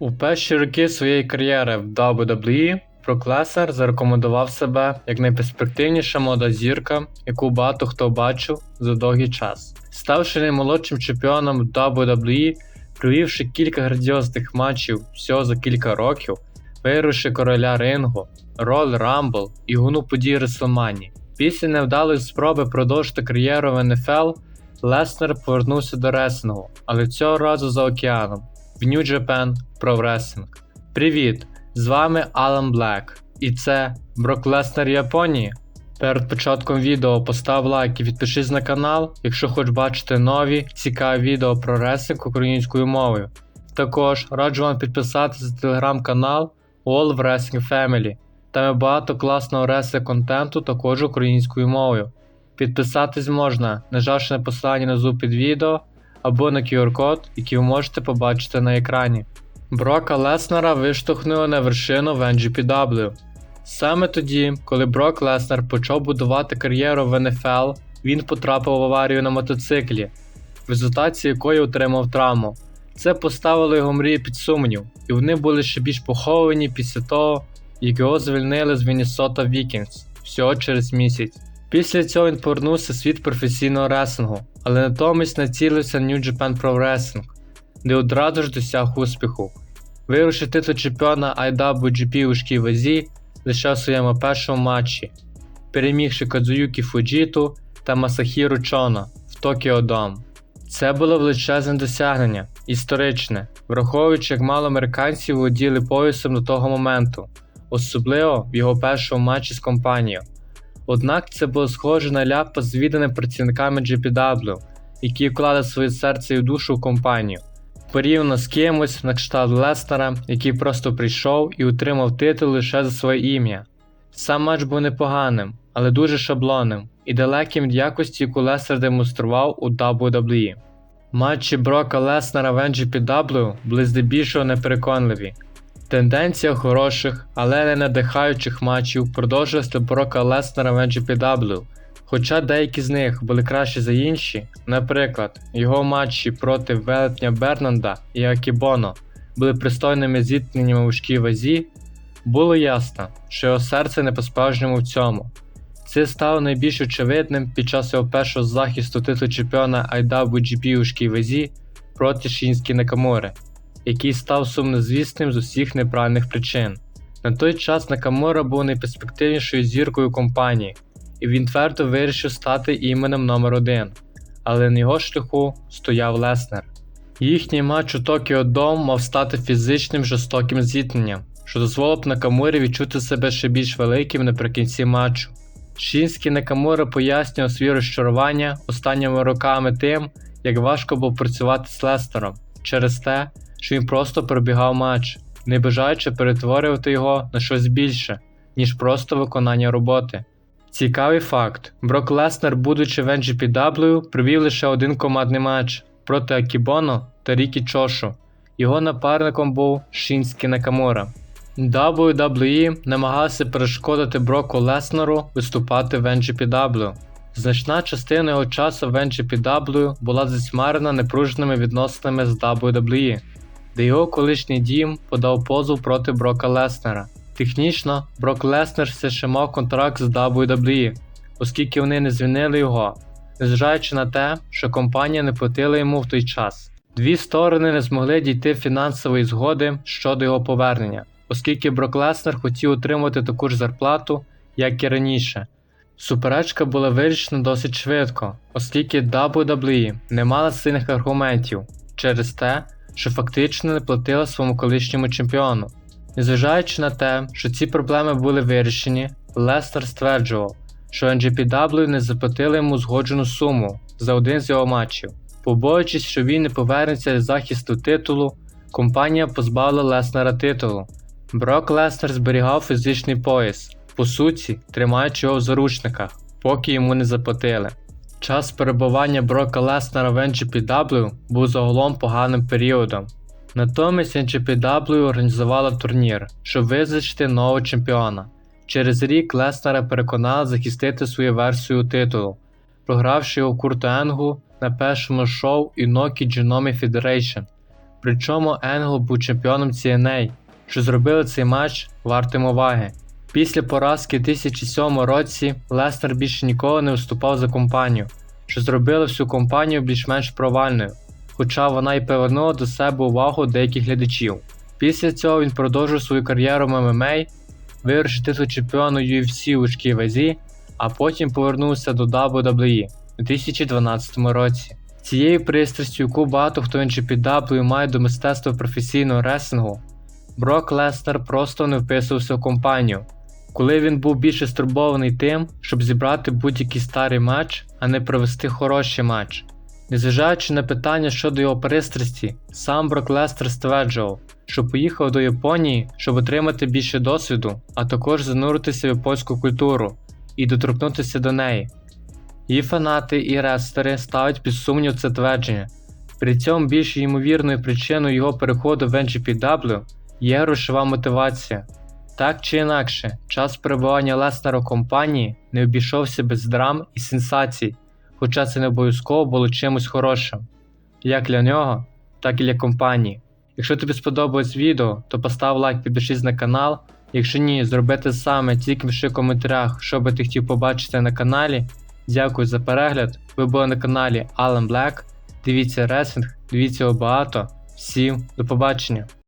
У перші роки своєї кар'єри в WWE Брок Леснер зарекомендував себе як найперспективніша молода зірка, яку багато хто бачив за довгий час. Ставши наймолодшим чемпіоном WWE, провівши кілька грандіозних матчів всього за кілька років, вигравши короля рингу, роль Рамбл і гуну подій Реслмані. Після невдалої спроби продовжити кар'єру в НФЛ, Леснер повернувся до реслінгу, але цього разу за океаном в New Japan Pro Wrestling. Привіт! З вами Алан Блек, і це Брок Леснер Японії. Перед початком відео постав лайк і підпишись на канал, якщо хочеш бачити нові цікаві відео про реслінг українською мовою. Також раджу вам підписатися на телеграм-канал All Wrestling Family. Там є багато класного реслінг контенту також українською мовою. Підписатись можна, нажавши на посилання внизу під відео або на QR-код, який ви можете побачити на екрані. Брока Леснера виштовхнули на вершину в NGPW. Саме тоді, коли Брок Леснер почав будувати кар'єру в НФЛ, він потрапив в аварію на мотоциклі, в результаті якої отримав травму. Це поставило його мрії під сумнів, і вони були ще більш поховані після того, як його звільнили з Міннесота Вікінгс всього через місяць. Після цього він повернувся в світ професійного реслінгу, але натомість націлився на New Japan Pro Wrestling, де одразу ж досяг успіху. Вигравши титул чемпіона IWGP у важкій вазі лише в своєму першому матчі, перемігши Кадзуюкі Фуджіту та Масахіру Чона в Токіо Дом. Це було величезне досягнення, історичне, враховуючи, як мало американців володіли поясом до того моменту, особливо в його першому матчі з компанією. Однак це було схоже на ляпа з працівниками GPW, які вклали своє серце і душу в компанію, порівняно з кимось на кшталт Лестера, який просто прийшов і отримав титул лише за своє ім'я. Сам матч був непоганим, але дуже шаблонним і далеким від якості, яку Лестер демонстрував у WWE. Матчі Брока Леснера в NGPW були здебільшого непереконливі. Тенденція хороших, але не надихаючих матчів продовжилась до Брока Леснера в NGPW, хоча деякі з них були кращі за інші, наприклад, його матчі проти велетня Бернанда і Акібоно були пристойними зіткненнями у важкій вазі, було ясно, що його серце не по-справжньому в цьому. Це стало найбільш очевидним під час його першого захисту титулу чемпіона IWGP у важкій вазі проти Шінські Накамори, який став сумнозвісним з усіх неправильних причин. На той час Накамура був найперспективнішою зіркою компанії, і він твердо вирішив стати іменем номер 1 але на його шляху стояв Леснер. Їхній матч у Токіо Дом мав стати фізичним жорстоким зіткненням, що дозволило б Накамурі відчути себе ще більш великим наприкінці матчу. Шінський Накамура пояснював своє розчарування останніми роками тим, як важко було працювати з Лестером через те, що він просто пробігав матч, не бажаючи перетворювати його на щось більше, ніж просто виконання роботи. Цікавий факт: Брок Леснер, будучи в NGPW, провів лише один командний матч проти Акібоно та Рікі Чошу. Його напарником був Шінський Накамура. WWE намагалася перешкодити Броку Леснеру виступати в NGPW. Значна частина його часу в NGPW була засмарена непружними відносинами з WWE, де його колишній дім подав позов проти Брока Леснера. Технічно, Брок Леснер все ще мав контракт з WWE, оскільки вони не звільнили його, незважаючи на те, що компанія не платила йому в той час. Дві сторони не змогли дійти фінансової згоди щодо його повернення, оскільки Брок Леснер хотів отримати таку ж зарплату, як і раніше. Суперечка була вирішена досить швидко, оскільки WWE не мала сильних аргументів через те, що фактично не платила своєму колишньому чемпіону. Незважаючи на те, що ці проблеми були вирішені, Лестер стверджував, що NGPW не заплатили йому згоджену суму за один з його матчів. Побоюючись, що він не повернеться з захисту титулу, компанія позбавила Леснера титулу. Брок Леснер зберігав фізичний пояс, по суті, тримаючи його в заручниках, поки йому не заплатили. Час перебування Брока Леснера в NGPW був загалом поганим періодом. Натомість NGPW організувала турнір, щоб визначити нового чемпіона. Через рік Леснера переконали захистити свою версію титулу, програвши його Курту Енгу на першому шоу Inoki Genome Federation Причому Енгл був чемпіоном CNA, що зробили цей матч вартим уваги. Після поразки в 2007 році Лестер більше ніколи не виступав за компанію, що зробило всю компанію більш-менш провальною, хоча вона й привернула до себе увагу деяких глядачів. Після цього він продовжив свою кар'єру в ММА, вигравши титул чемпіону UFC у важкій вазі, а потім повернувся до WWE у 2012 році. Цією пристрастю, яку багато хто інший під W має до мистецтва професійного реслінгу, Брок Леснер просто не вписувався в компанію, коли він був більше стурбований тим, щоб зібрати будь-який старий матч, а не провести хороший матч. Незважаючи на питання щодо його пристрасті, сам Брок Лестер стверджував, що поїхав до Японії, щоб отримати більше досвіду, а також зануритися в японську культуру і доторкнутися до неї. Її фанати і рестери ставить під сумнів це твердження. При цьому більш ймовірною причиною його переходу в NGPW є грошова мотивація. Так чи інакше, час перебування Леснера у компанії не обійшовся без драм і сенсацій, хоча це не обов'язково було чимось хорошим, як для нього, так і для компанії. Якщо тобі сподобалось відео, то постав лайк, підпишись на канал. Якщо ні, зроби те саме, тільки пиши в коментарях, що би ти хотів побачити на каналі. Дякую за перегляд. Ви були на каналі Alan Black. Дивіться реслінг, дивіться його багато. Всім до побачення!